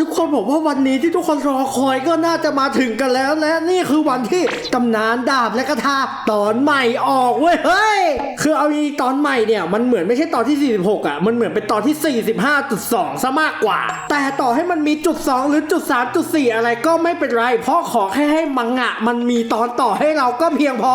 ทุกคนบอกว่าวันนี้ที่ทุกคนรอคอยก็น่าจะมาถึงกันแล้วและนี่คือวันที่ตำนานดาบและกระทาตอนใหม่ออกเว้ยเฮ้ยคือเอาอีตอนใหม่เนี่ยมันเหมือนไม่ใช่ตอนที่ 46 อะ มันเหมือนเป็นตอนที่ 45.2 ซะมากกว่า แต่ต่อให้มันมีจุด 2 หรือจุด 3 จุด 4 อะไรก็ไม่เป็นไร เพราะขอแค่ให้มังงะ มันมีตอนต่อให้เราก็เพียงพอ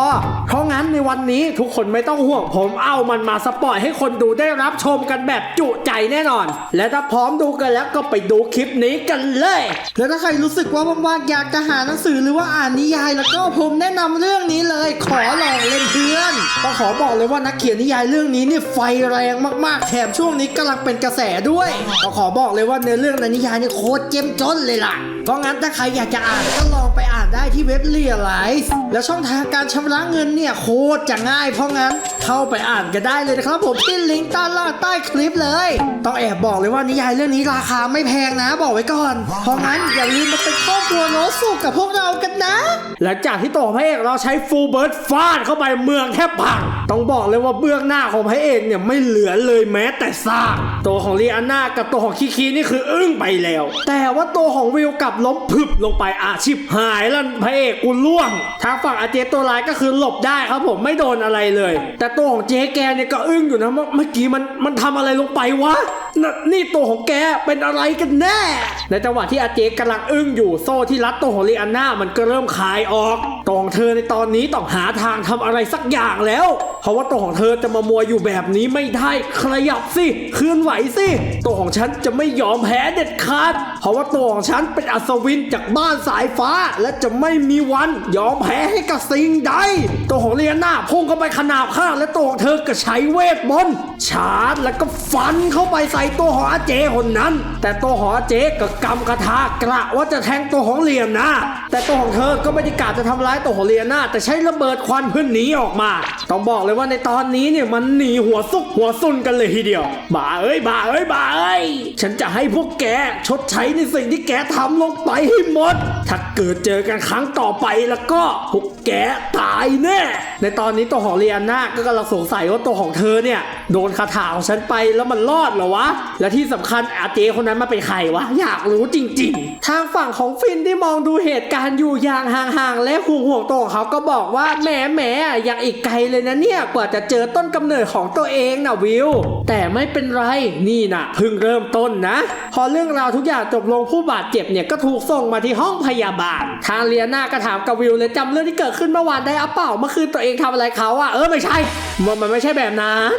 เพราะงั้นในวันนี้ทุกคนไม่ต้องห่วงผมเอามันมาสปอยให้คนดูได้รับชมกันแบบจุใจแน่นอน และถ้าพร้อมดูกันแล้วก็ไปดูคลิปนี้กันเลย แล้วถ้าใครรู้สึกว่าว่างๆอยากจะหาหนังสือหรือว่าอ่านนิยายแล้วก็ผมแนะนำเรื่องนี้เลย ขอลองเล่นเพื่อนก็ขอบอกเลยว่านักเขียนนิยายเรื่องนี้นี่ไฟแรงมากๆแถมช่วงนี้กำลังเป็นกระแสด้วยก็ขอบอกเลยว่าในเรื่องในนิยายนี่โคตรเจ้มจนเลยล่ะเพราะงั้นถ้าใครอยากจะอ่านก็ลองไปอ่านได้ที่เว็บเรียไลซ์แล้วช่องทางการชำระเงินเนี่ยโคตรจะง่าย เพราะงั้นเข้าไปอ่านกันได้เลยนะครับผมที่ลิงก์ใต้ล่างใต้คลิปเลย ต้องแอบบอกเลยว่านิยายเรื่องนี้ราคาไม่แพงนะบอกไว้ก่อน เพราะงั้นอย่าลืมมาเป็นครอบครัวโน้ตสุขกับพวกเรากันนะ หลังจากที่ตัวพระเอกเราใช้ฟูลเบิร์ดฟาดเข้าไปเมืองแทบพังต้องบอกเลยว่าเบื้องหน้าของพระเอกเนี่ยไม่เหลือเลยแม้แต่ซากตัวของลีอาน่ากับตัวของคิคีนี่คืออึ้งไปแล้ว แต่ว่าตัวของวิวกับลับล้มพึบลงไปอาชีพหายแล้วพระเอกกูล่วงทางฝั่งอาเจตัวร้ายก็คือหลบได้ครับผมไม่โดนอะไรเลย แต่ตัวของเจ๊แกเนี่ยก็อึ้งอยู่นะเมื่อกี้มันมันทำอะไรลงไปวะ นนี่ตัวของแกเป็นอะไรกันแน่ ในจังหวะที่อาเจกำลังอึ้งอยู่โซ่ที่รัดตัวของลีอาน่ามันก็เริ่มคลายออกตัวของเธอในตอนนี้ต้องหาทางทำอะไรสักอย่างแล้ว เพราะว่าตัวของเธอจะมามัวอยู่แบบนี้ไม่ได้ขยับสิเคลื่อนไหวสิตัวของฉันจะไม่ยอมแพ้เด็ดขาด เพราะว่าตัวของฉันเป็นอัศวินจากบ้านสายฟ้า และจะไม่มีวันยอมแพ้ให้กับสิ่งใดตัวของ เลียนาพุ่งเข้าไปขนาบข้างและตัวของเธอก็ใช้เวทมนต์ชาร์จแล้วก็ฟันเข้าไปใส่ตัวขออาเจคนนั้น แต่ตัวขออาเจก็กำกระทากระว่าจะแทงตัวของเลียนาแต่ตัวของเธอก็ไม่ได้กะจะทำร้ายตัวของเลียนาแต่ใช้ระเบิดควันเพื่อหนีออกมา ต้องบอกเลยว่าในตอนนี้เนี่ยมันหนีหัวซุกหัวซุนกันเลยทีเดียวบ้าเอ้ยบ้าเอ้ยบ้าเอ้ยฉันจะให้พวกแกชดใช้ในสิ่งที่แกทำลงไปให้หมด ถ้าเกิดเจอกันครั้งต่อไปแล้วก็พวกแกตายแน่ ในตอนนี้ตัวของเรียนนาก็กำลังสงสัยว่าตัวของเธอเนี่ย โดนคาถาของฉันไปแล้วมันรอดเหรอวะ และที่สำคัญอาเจคนนั้นมาเป็นใครวะ อยากรู้จริง ๆ ทางฝั่งของฟินที่มองดูเหตุการณ์อยู่อย่างห่างๆ และห่วงห่วงๆตัวเขาก็บอกว่าแหมแหมยังอีกไกลเลยนะเนี่ย กว่าจะเจอต้นกำเนิดของตัวเองนะวิว แต่ไม่เป็นไรนี่นะเพิ่งเริ่มต้นนะ พอเรื่องราวทุกอย่างจบลงผู้บาดเจ็บเนี่ยก็ถูกส่งมาที่ห้องพยาบาล ทางเลียนาก็ถามกับวิวเลยจำเรื่องที่เกิดขึ้นเมื่อวานได้อะเปล่าเมื่อคืนตัวเองทำอะไรเขาอะเออไม่ใช่มันมันไม่ใช่แบบนั้น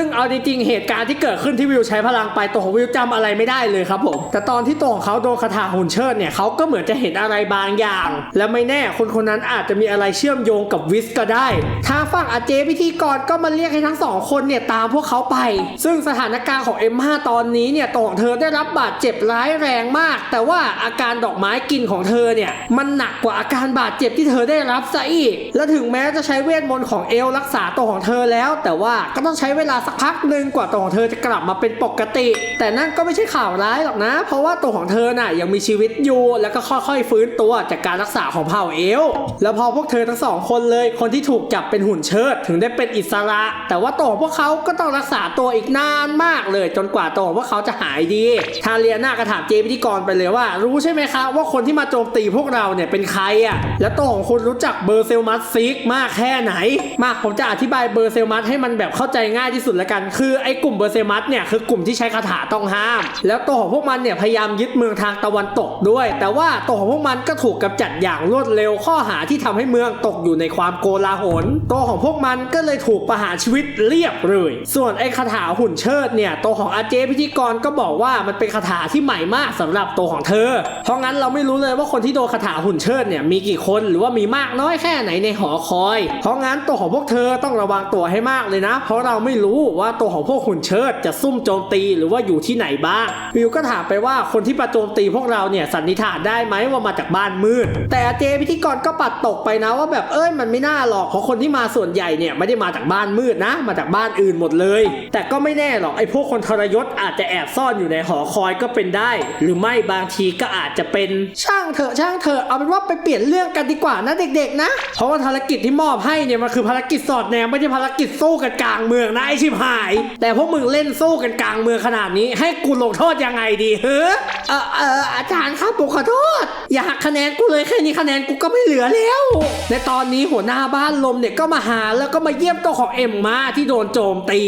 ซึ่งเอาจริงๆเหตุการณ์ที่เกิดขึ้นที่วิวใช้พลังไปตัวของวิวจำอะไรไม่ได้เลยครับผมแต่ตอนที่ตัวของเขาโดนคาถาหุ่นเชิดเนี่ยเขาก็เหมือนจะเห็นอะไรบางอย่าง และไม่แน่คนคนนั้นอาจจะมีอะไรเชื่อมโยงกับวิสก็ได้ทางฝั่งอาเจพิธีกรก็มาเรียกให้ทั้งสองคนเนี่ยตามพวกเขาไป ซึ่งสถานการณ์ของ M5 ตอนนี้เนี่ยตัวของเธอได้รับบาดเจ็บร้ายแรงมาก แต่ว่าอาการดอกไม้กินของเธอเนี่ยมันหนักกว่าอาการบาดเจ็บที่เธอได้รับซะอีก และถึงแม้จะใช้เวทมนต์ของเอลรักษาตัวของเธอแล้ว แต่ว่าก็ต้องใช้เวลาสักพักหนึ่งกว่าตัวของเธอจะกลับมาเป็นปกติ แต่นั่นก็ไม่ใช่ข่าวร้ายหรอกนะ เพราะว่าตัวของเธอน่ะยังมีชีวิตอยู่ แล้วก็ค่อยๆฟื้นตัวจากการรักษาของเผ่าเอล แล้วพอพวกเธอทั้งสองคนเลย คนที่ถูกจับเป็นหุ่นเชิดถึงได้เป็นอิสระ แต่ว่าตัวของพวกเขาก็ต้องรักษาตัวอีกนานมากเลย จนกว่าตัวของพวกเขาจะหายดีทาเลียนาก็ถามเจพิธีกรไปเลยว่า รู้ใช่ไหมคะว่าคนที่มาโจมตีพวกเราเนี่ยเป็นใครอะแล้วตัวของคุณรู้จักเบอร์เซลมัสซิกมากแค่ไหน มากผมจะอธิบายเบอร์เซลมัสให้มันแบบเข้าใจง่ายที่สุดละกัน คือไอ้กลุ่มเบอร์เซมัสเนี่ยคือกลุ่มที่ใช้คาถาต้องห้าม แล้วตัวของพวกมันเนี่ยพยายามยึดเมืองทางตะวันตกด้วย แต่ว่าตัวของพวกมันก็ถูกกำจัดอย่างรวดเร็วข้อหาที่ทำให้เมืองตกอยู่ในความโกลาหลตัวของพวกมันก็เลยถูกประหารชีวิตเรียบเลย ส่วนไอ้คาถาหุ่นเชิดเนี่ยตัวของอาเจพิธีกรก็บอกว่ามันเป็นคาถาที่ใหม่มากสำหรับตัวของเธอ เพราะงั้นเราไม่รู้เลยว่าคนที่โดนคาถาหุ่นเชิดเนี่ยมีกี่คนหรือว่ามีมากน้อยแค่ไหนในหอคอย เพราะงั้นตัวของพวกเธอต้องระวังตัวให้มากเลยนะ เพราะเราไม่รู้ว่าตัวของพวกหุ่นเชิดจะซุ่มโจมตีหรือว่าอยู่ที่ไหนบ้างวิวก็ถามไปว่าคนที่มาโจมตีพวกเราเนี่ยสันนิษฐานได้ไหมว่ามาจากบ้านมืด แต่อเจพิธีกรก็ปัดตกไปนะว่าแบบเอ้ยมันไม่น่าหรอกเพราะคนที่มาส่วนใหญ่เนี่ยไม่ได้มาจากบ้านมืดนะ มาจากบ้านอื่นหมดเลย แต่ก็ไม่แน่หรอกไอ้พวกคนทรยศอาจจะแอบซ่อนอยู่ในหอคอยก็เป็นได้ หรือไม่บางทีก็อาจจะเป็นช่างเถอะช่างเถอะเอาเป็นว่าไปเปลี่ยนเรื่องกันดีกว่านะเด็ก ๆ นะ เพราะว่าภารกิจที่มอบให้เนี่ยมันคือภารกิจสอดแนมไม่ใช่ภารกิจสู้กันกลางเมืองนะไอชิชิบหาย แต่พวกมึงเล่นสู้กันกลางเมืองขนาดนี้ ให้กูลงโทษยังไงดีเฮ้อเออเอออาจารย์ครับผมขอโทษ อย่าหักคะแนนกูเลยแค่นี้คะแนนกูก็ไม่เหลือแล้ว ในตอนนี้หัวหน้าบ้านลมเนี่ยก็มาหาแล้วก็มาเยี่ยมตัวของเอ็มมาที่โดนโจมตี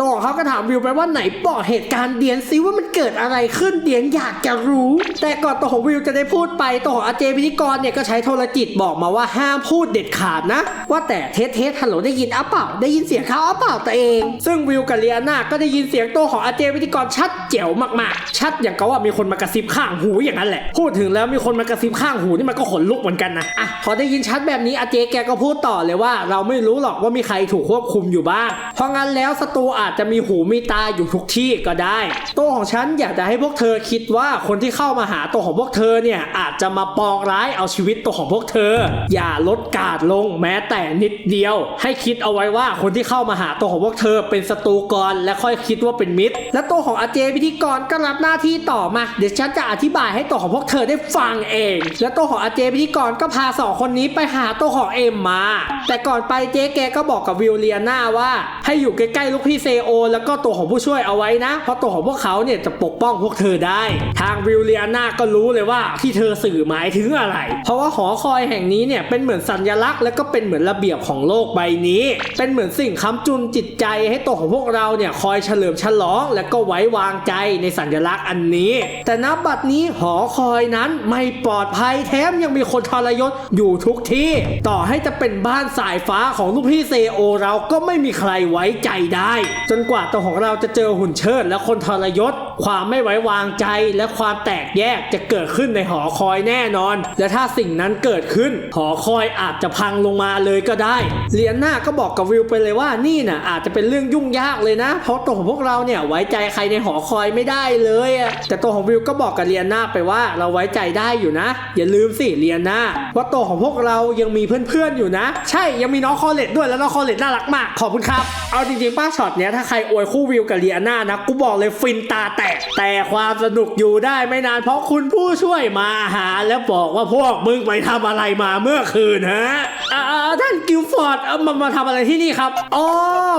ตัวของเขาก็ถามวิวไปว่าไหนบอกเหตุการณ์เดียนซิว่ามันเกิดอะไรขึ้นเดียนอยากจะรู้ แต่ก่อนตัวของวิวจะได้พูดไปตัวของอาเจพิธีกรเนี่ยก็ใช้โทรจิตบอกมาว่าห้ามพูดเด็ดขาดนะ ว่าแต่เทสเทสฮัลโหลได้ยินอ้าเปล่าได้ยินเสียงเขาอ้าเปล่าตัวเองซึ่งวิวกับเลียนาก็ได้ยินเสียงโตัวของอาเจพิธีกรชัดเจ๋วมากๆ ชัดอย่างกับว่ามีคนมากระซิบข้างหูอย่างนั้นแหละ พูดถึงแล้วมีคนมากระซิบข้างหูนี่มันก็ขนลุกเหมือนกันนะ อะ พอได้ยินชัดแบบนี้อาเจแกก็พูดต่อเลยว่า เราไม่รู้หรอกว่ามีใครถูกควบคุมอยู่บ้าง เพราะงั้นแล้วศัตรูอาจจะมีหูมีตาอยู่ทุกที่ก็ได้ โตของฉันอยากจะให้พวกเธอคิดว่าคนที่เข้ามาหาตัวของพวกเธอเนี่ยอาจจะมาปองร้ายเอาชีวิตตัวของพวกเธอ อย่าลดการดลงแม้แต่นิดเดียว ให้คิดเอาไว้ว่าคนที่เข้ามาหาตัวของพวกเธอเป็นศัตรูก่อนและค่อยคิดว่าเป็นมิตร และตัวของอาเจพิธีกรก็รับหน้าที่ต่อมา เดี๋ยวฉันจะอธิบายให้ตัวของพวกเธอได้ฟังเอง และตัวของอาเจพิธีกรก็พาสองคนนี้ไปหาตัวของเอ็มมา แต่ก่อนไปเจ๊แกก็บอกกับวิลเลียนาว่า ให้อยู่ใกล้ๆลูกพี่เซโอ แล้วก็ตัวของผู้ช่วยเอาไว้นะ เพราะตัวของพวกเขาเนี่ยจะปกป้องพวกเธอได้ ทางวิลเลียนาก็รู้เลยว่าที่เธอสื่อหมายถึงอะไร เพราะว่าหอคอยแห่งนี้เนี่ยเป็นเหมือนสัญลักษณ์และก็เป็นเหมือนระเบียบของโลกใบนี้ เป็นเหมือนสิ่งค้ำจุนจิตใจให้ตัวของพวกเราเนี่ยคอยเฉลิมฉลอง และก็ไว้วางใจในสัญลักษณ์อันนี้ แต่นับัดนี้หอคอยนั้นไม่ปลอดภัยแถมยังมีคนทรยศอยู่ทุกที่ ต่อให้จะเป็นบ้านสายฟ้าของลูกพี่เซโอเราก็ไม่มีใครไว้ใจได้ จนกว่าตัวของเราจะเจอหุ่นเชิดและคนทรยศความไม่ไว้วางใจและความแตกแยกจะเกิดขึ้นในหอคอยแน่นอน และถ้าสิ่งนั้นเกิดขึ้น หอคอยอาจจะพังลงมาเลยก็ได้เลียนหน้าก็บอกกับวิวไปเลยว่านี่น่ะอาจจะเป็นเรื่องยุ่งยากเลยนะ เพราะตัวของพวกเราเนี่ยไว้ใจใครในหอคอยไม่ได้เลยอะแต่ตัวของวิวก็บอกกับเลียนหน้าไปว่าเราไว้ใจได้อยู่นะ อย่าลืมสิเลียนหน้าว่าตัวของพวกเรายังมีเพื่อนๆอยู่นะ ใช่ยังมีน้องคอเลตด้วยแล้วน้องคอเลตน่ารักมากขอบคุณครับเอาจริงๆป้าช็อตเนี้ยถ้าใครอวยคู่วิวกับเลียนหน้านะกูบอกเลยฟินตาแตก แต่ความสนุกอยู่ได้ไม่นานเพราะคุณผู้ช่วยมาหา แล้วบอกว่าพวกมึงไปทำอะไรมาเมื่อคืนฮะอ่าท่านกิลฟอร์ดเอามามาทำอะไรที่นี่ครับอ๋อ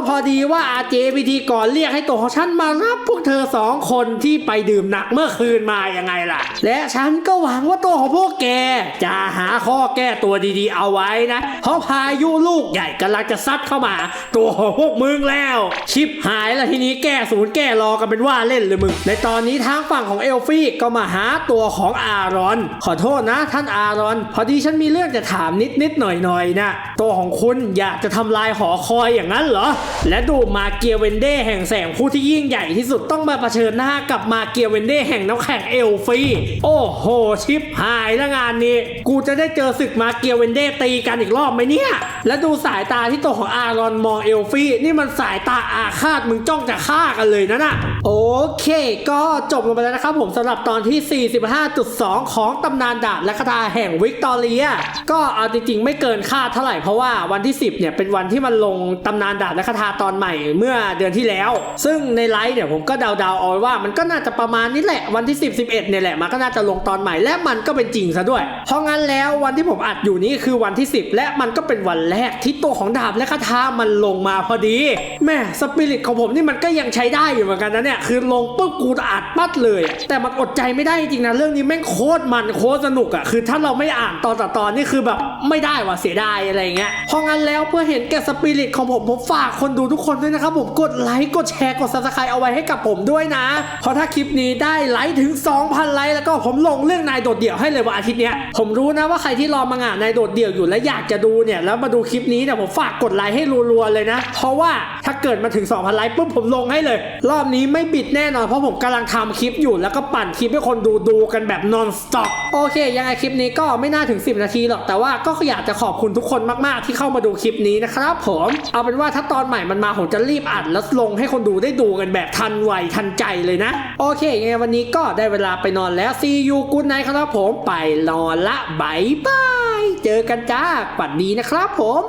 พอดีว่าอาเจพิธีกรเรียกให้ตัวของฉันมารับพวกเธอสองคนที่ไปดื่มหนักเมื่อคืนมายังไงล่ะ และฉันก็หวังว่าตัวของพวกแก จะหาข้อแก้ตัวดีๆเอาไว้นะ เพราะพายุลูกใหญ่กำลังจะซัดเข้ามา ตัวของพวกมึงแล้ว ชิปหายแล้วทีนี้แก้ศูนย์แก้รอกันเป็นว่าเล่นเลยมึงในตอนนี้ทางฝั่งของเอลฟี่ก็มาหาตัวของอารอน ขอโทษนะท่านอารอน พอดีฉันมีเรื่องจะถามนิดนิดๆหน่อยหน่อยนะตัวของคุณอยากจะทำลายหอคอยอย่างนั้นเหรอ และดูมาเกียเวนเดแห่งแสงผู้ที่ยิ่งใหญ่ที่สุดต้องมาเผชิญหน้ากับมาเกียเวนเดแห่งน้ำแข็งเอลฟี่โอ้โหชิปหายแล้งานนี้กูจะได้เจอศึกมาเกียเวนเดตีกันอีกรอบไหมเนี่ยและดูสายตาที่ตัวของอารอนมองเอลฟี่นี่มันสายตาอาฆาตมึงจ้องจะฆ่ากันเลยนะน่ะโอเคก็จบลงไปแล้วนะครับผมสำหรับตอนที่ 45.2 ของตำนานดาบและคาถาแห่งวิกตอเรีย ก็เอาจริงๆ ไม่เกินคาดเท่าไหร่เพราะว่าวันที่ 10 เนี่ยเป็นวันที่มันลงตำนานดาบและคาถาตอนใหม่เมื่อเดือนที่แล้ว ซึ่งในไลฟ์เนี่ยผมก็เดาๆเอาว้ว่ามันก็น่าจะประมาณนี้แหละวันที่ 10 11เนี่ยแหละมันก็น่าจะลงตอนใหม่และมันก็เป็นจริงซะด้วย เพราะงั้นแล้ววันที่ผมอัดอยู่นี้คือวันที่ 10 และมันก็เป็นวันแรกที่ตัวของดาบและคาถามันลงมาพอดีแม่สปิริตของผมนี่มันก็ยังใช้ได้อยู่เหมือนกันนะเนี่ยคือลงปุ๊บกูอัดปัดเลย แต่มันอดใจไม่ได้จริงนะ เรื่องนี้แม่งโคตรมันโคตรสนุกอะคือถ้าเราไม่อ่านตอนต่อตอนนี่คือแบบไม่ได้ว่ะเสียดายอะไรเงี้ยเพราะงั้นแล้วเพื่อเห็นแก่สปิริตของผมผมฝากคนดูทุกคนด้วยนะครับผมกดไลค์กดแชร์กดซับสไครต์เอาไว้ให้กับผมด้วยนะ เพราะถ้าคลิปนี้ได้ไลค์ถึง 2,000 ไลค์แล้วก็ผมลงเรื่องนายโดดเดี่ยวให้เลยวันอาทิตย์เนี้ยผมรู้นะว่าใครที่รอมางานนายโดดเดี่ยวอยู่และอยากจะดูเนี่ยแล้วมาดูคลิปนี้เนี่ยผมฝากกดไลค์ให้รัวๆเลยนะ เพราะว่าถ้าเกิดมาถึง 2,000 ไลค์ปุ๊บผมลงให้เลย รอบนี้ไม่บิดแน่นอนเพราะผมกำลังทำคลิปอยู่แล้วก็ปั่นคลิปให้คนดูดูกันแบบ non stop โอเค ยังไงคลิปนี้ก็ไม่น่าถึง 10 นาทีหรอกแต่ว่าก็อยากจะขอบคุณทุกคนมากๆ ที่เข้ามาดูคลิปนี้นะครับผมเอาเป็นว่าถ้าตอนใหม่มันมาผมจะรีบอัดแล้วลงให้คนดูได้ดูกันแบบทันไวทันใจเลยนะ โอเคยังไงวันนี้ก็ได้เวลาไปนอนแล้ว see you good night ครับผมไปนอนละบายบายเจอกันจ้าฝันดีนะครับผม